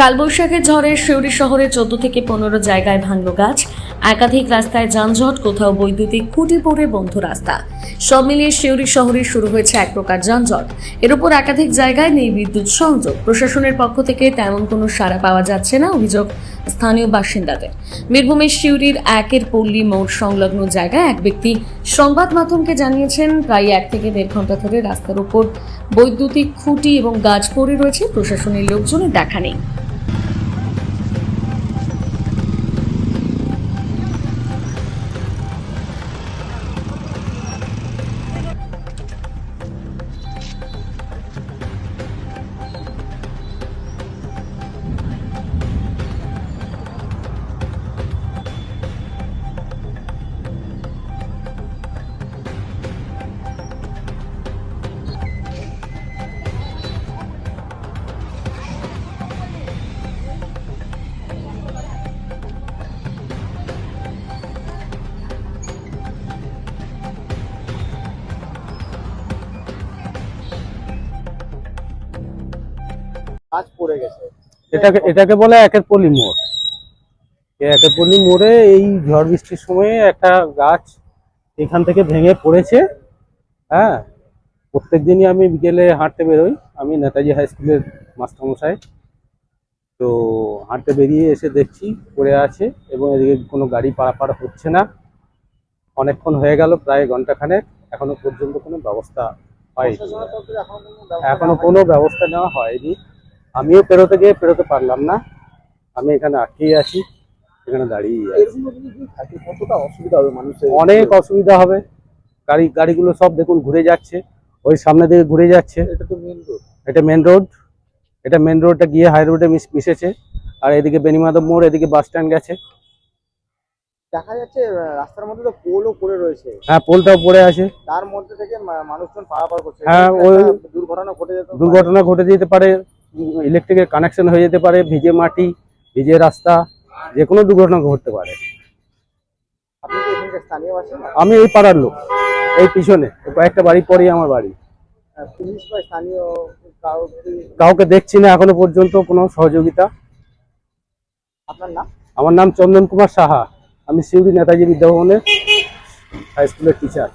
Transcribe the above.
কালবৈশাখের ঝড়ে শিউরি শহরে চোদ্দ থেকে পনেরো জায়গায় ভাঙল গাছ। একাধিক রাস্তায় যানজট, কোথাও বৈদ্যুতিক খুঁটি পড়ে বন্ধ রাস্তা। সব মিলিয়ে শিউরি শহরে শুরু হয়েছে এক প্রকার যানজট। এর উপর একাধিক জায়গায় নেই বিদ্যুৎ সংযোগ। প্রশাসনের পক্ষ থেকে তেমন কোনো সাড়া পাওয়া যাচ্ছে না, অভিযোগ স্থানীয় বাসিন্দাদের। বীরভূমের শিউরির একের পল্লী মোড় সংলগ্ন জায়গায় এক ব্যক্তি সংবাদ মাধ্যমকে জানিয়েছেন, প্রায় এক থেকে দেড় ঘণ্টা ধরে রাস্তার উপর বৈদ্যুতিক খুঁটি এবং গাছ পড়ে রয়েছে। প্রশাসনের লোকজনের দেখা নেই। গাছ পড়ে গেছে। এটাকে এটাকে বলে একের পল্লী মোড়। একের পল্লী মোড়ে এই ঝড় বৃষ্টির সময়ে একটা গাছ এখান থেকে ভেঙে পড়েছে। হ্যাঁ প্রত্যেক দিনই আমি বিকেলে হাঁটতে বেরোই। আমি নেতাজি হাই স্কুলের মাস্টারমশাই। তো হাঁটতে বেরিয়ে এসে দেখছি পড়ে আছে এবং এদিকে কোনো গাড়ি পারাপার হচ্ছে না। অনেকক্ষণ হয়ে গেল প্রায় ঘন্টাখানেক এখনও পর্যন্ত কোনো ব্যবস্থা হয়নি। এখনও কোনো ব্যবস্থা নেওয়া হয়নি। আমিও পেরোতে গিয়ে পেরোতে পারলাম না। আমি এখানে আটকেই আছি এখানে দাঁড়িয়ে। আছি। কতটা অসুবিধা হবে মানুষের? অনেক অসুবিধা হবে। গাড়ি গাড়িগুলো সব দেখুন ঘুরে যাচ্ছে ওই সামনে দিকে ঘুরে যাচ্ছে। এটা তো মেন রোড এটা মেন রোড এটা মেন রোডটা গিয়ে হাই রোডে মিশেছে আর এদিকে বেনিমাধব মোড় এদিকে বাস স্ট্যান্ড গেছে। দেখা যাচ্ছে রাস্তার মধ্যে তো পোলও পড়ে রয়েছে। হ্যাঁ পোলটাও পড়ে আছে। তার মধ্যে থেকে মানুষজন পারাপার করছে। হ্যাঁ, ওই- দুর্ঘটনা ঘটে যেত দুর্ঘটনা ঘটে যেতে পারে। ইলেকট্রিকের কানেকশন হয়ে যেতে পারে ভিজে মাটি ভিজে রাস্তা যে কোনো দুর্ঘটনা ঘটতে পারে। আমি এই পাড়ার লোক এই পিছনে কয়েকটা বাড়ি পরেই আমার বাড়ি। কাউকে? দেখছি না এখনও পর্যন্ত কোনো সহযোগিতা। আপনার নাম? আমার নাম চন্দন কুমার সাহা আমি সিউড়ি নেতাজি বিদ্যাভবনের হাই স্কুলের টিচার